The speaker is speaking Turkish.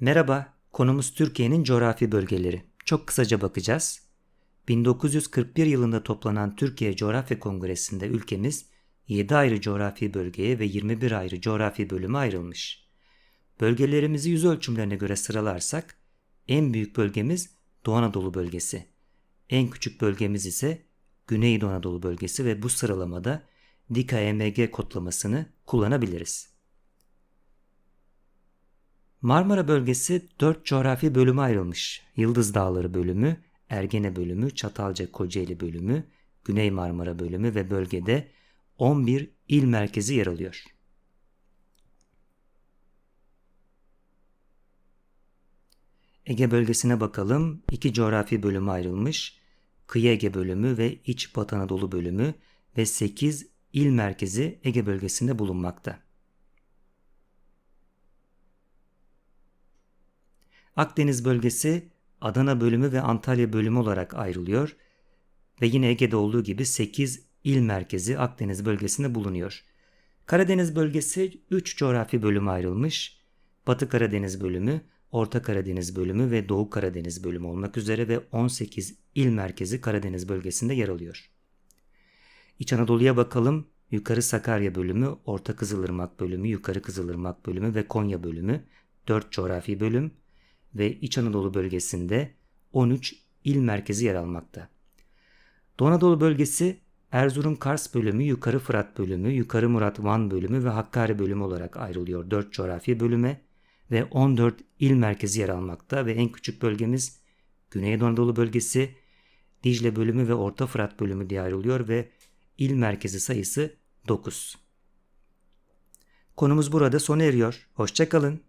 Merhaba, konumuz Türkiye'nin coğrafi bölgeleri. Çok kısaca bakacağız. 1941 yılında toplanan Türkiye Coğrafya Kongresi'nde ülkemiz 7 ayrı coğrafi bölgeye ve 21 ayrı coğrafi bölüme ayrılmış. Bölgelerimizi yüz ölçümlerine göre sıralarsak en büyük bölgemiz Doğu Anadolu bölgesi. En küçük bölgemiz ise Güneydoğu Anadolu bölgesi ve bu sıralamada DIKA-EMG kodlamasını kullanabiliriz. Marmara bölgesi 4 coğrafi bölüme ayrılmış. Yıldız Dağları bölümü, Ergene bölümü, Çatalca Kocaeli bölümü, Güney Marmara bölümü ve bölgede 11 il merkezi yer alıyor. Ege bölgesine bakalım. İki coğrafi bölüme ayrılmış. Kıyı Ege bölümü ve İç Batı Anadolu bölümü ve 8 il merkezi Ege bölgesinde bulunmakta. Akdeniz bölgesi Adana bölümü ve Antalya bölümü olarak ayrılıyor ve yine Ege'de olduğu gibi 8 il merkezi Akdeniz bölgesinde bulunuyor. Karadeniz bölgesi 3 coğrafi bölüme ayrılmış. Batı Karadeniz bölümü, Orta Karadeniz bölümü ve Doğu Karadeniz bölümü olmak üzere ve 18 il merkezi Karadeniz bölgesinde yer alıyor. İç Anadolu'ya bakalım. Yukarı Sakarya bölümü, Orta Kızılırmak bölümü, Yukarı Kızılırmak bölümü ve Konya bölümü 4 coğrafi bölüm ve İç Anadolu bölgesinde 13 il merkezi yer almakta. Doğu Anadolu bölgesi Erzurum Kars bölümü, Yukarı Fırat bölümü, Yukarı Murat Van bölümü ve Hakkari bölümü olarak ayrılıyor 4 coğrafi bölüme ve 14 il merkezi yer almakta ve en küçük bölgemiz Güneydoğu Anadolu bölgesi, Dicle bölümü ve Orta Fırat bölümü diye ayrılıyor ve il merkezi sayısı 9. Konumuz burada sona eriyor. Hoşçakalın.